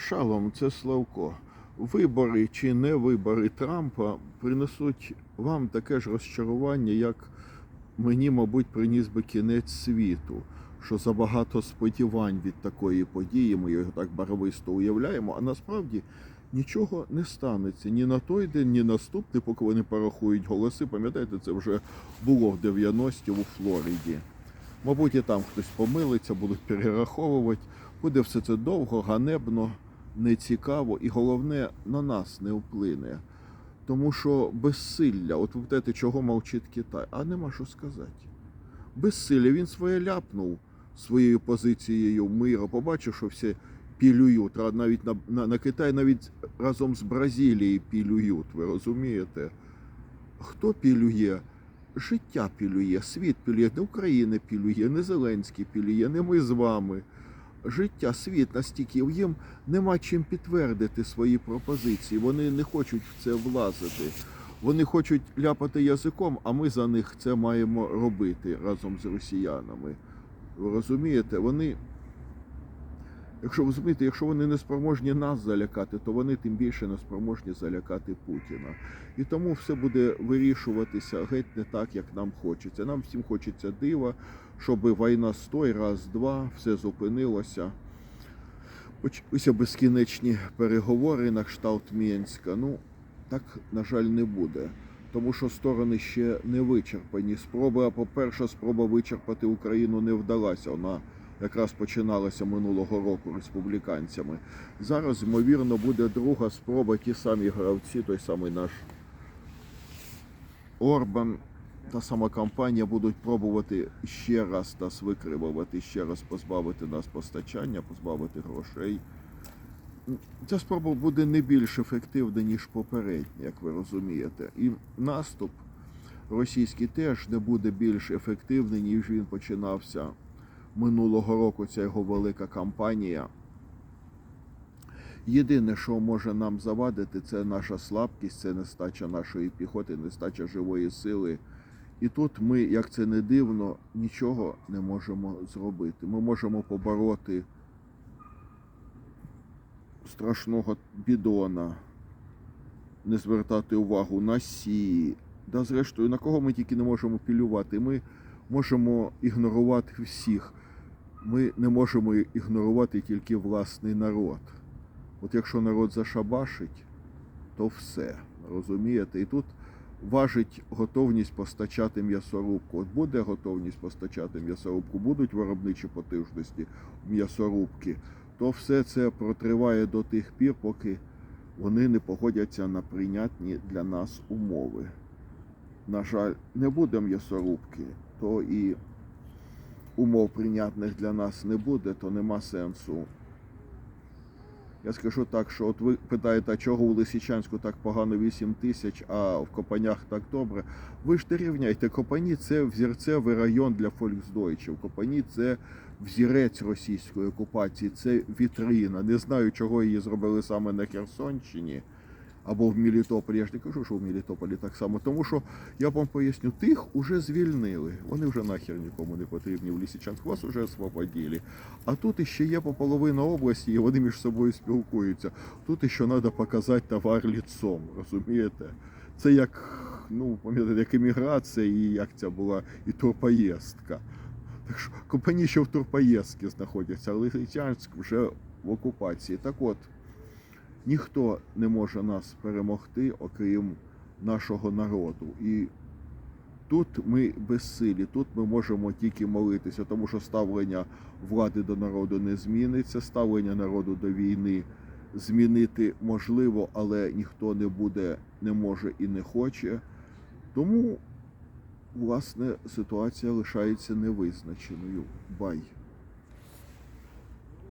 Шалом, це Славко. Вибори чи не вибори Трампа принесуть вам таке ж розчарування, як мені, мабуть, приніс би кінець світу. Що забагато сподівань від такої події, ми його так барвисто уявляємо, а насправді нічого не станеться ні на той день, ні наступний, поки вони порахують голоси. Пам'ятаєте, це вже було в 90-ті у Флориді. Мабуть, і там хтось помилиться, будуть перераховувати. Буде все це довго, ганебно, нецікаво і головне на нас не вплине. Тому що безсилля, от ви питаєте, чого мовчить Китай, а нема що сказати. Безсилля, він своє ляпнув своєю позицією миру, побачив, що всі пілюють, Ра- навіть на, на, на Китай навіть разом з Бразилією пілюють, ви розумієте? Хто пілює? Життя пілює, світ пілює, не Україна пілює, не Зеленський пілює, не ми з вами. Життя, світ настільки їм нема чим підтвердити свої пропозиції. Вони не хочуть в це влазити. Вони хочуть ляпати язиком, а ми за них це маємо робити разом з росіянами. Ви розумієте? Вони, якщо ви розумієте, якщо вони не спроможні нас залякати, то вони тим більше не спроможні залякати Путіна. І тому все буде вирішуватися геть не так, як нам хочеться. Нам всім хочеться дива, щоб війна стой, раз, два, все зупинилося. Почалися безкінечні переговори на кшталт Мінська. Ну, так, на жаль, не буде. Тому що сторони ще не вичерпані. Спроба, по-перше, спроба вичерпати Україну не вдалася. Вона якраз починалася минулого року республіканцями. Зараз, ймовірно, буде друга спроба, ті самі гравці, той самий наш Орбан, та сама компанія будуть пробувати ще раз нас викривувати, ще раз позбавити нас постачання, позбавити грошей. Ця спроба буде не більш ефективна, ніж попередня, як ви розумієте. І наступ російський теж не буде більш ефективний, ніж він починався минулого року. Ця його велика кампанія. Єдине, що може нам завадити, це наша слабкість, це нестача нашої піхоти, нестача живої сили. І тут ми, як це не дивно, нічого не можемо зробити. Ми можемо побороти страшного бідона, не звертати увагу на сі. Да, зрештою, на кого ми тільки не можемо пілювати. Ми можемо ігнорувати всіх. Ми не можемо ігнорувати тільки власний народ. От якщо народ зашабашить, то все. Розумієте? І тут важить готовність постачати м'ясорубку. От буде готовність постачати м'ясорубку, будуть виробничі потужності м'ясорубки, то все це протриває до тих пір, поки вони не погодяться на прийнятні для нас умови. На жаль, не буде м'ясорубки, то і умов прийнятних для нас не буде, то нема сенсу. Я скажу так, що от ви питаєте, а чого у Лисичанську так погано 8 тисяч, а в Копанях так добре. Ви ж не рівняйте. Копані це взірцевий район для фольксдойчів. Копані це взірець російської окупації, це вітрина. Не знаю, чого її зробили саме на Херсонщині або в Мелітополі. Я ж не кажу, що в Мелітополі так само. Тому що я вам поясню, тих уже звільнили. Вони вже нахер нікому не потрібні в Лисичанську. Вас вже освободили. А тут іще є по половину області, і вони між собою спілкуються. Тут іще треба показати товар ліцом, розумієте? Це як, ну, пам'ятаєте, як еміграція і як ця була і турпоїздка. Так що компанії ще в турпоїздці знаходяться, а Лисичанськ вже в окупації. Так от, ніхто не може нас перемогти, окрім нашого народу. І тут ми безсилі, тут ми можемо тільки молитися, тому що ставлення влади до народу не зміниться, ставлення народу до війни змінити можливо, але ніхто не буде, не може і не хоче. Тому, власне, ситуація лишається невизначеною. Бай.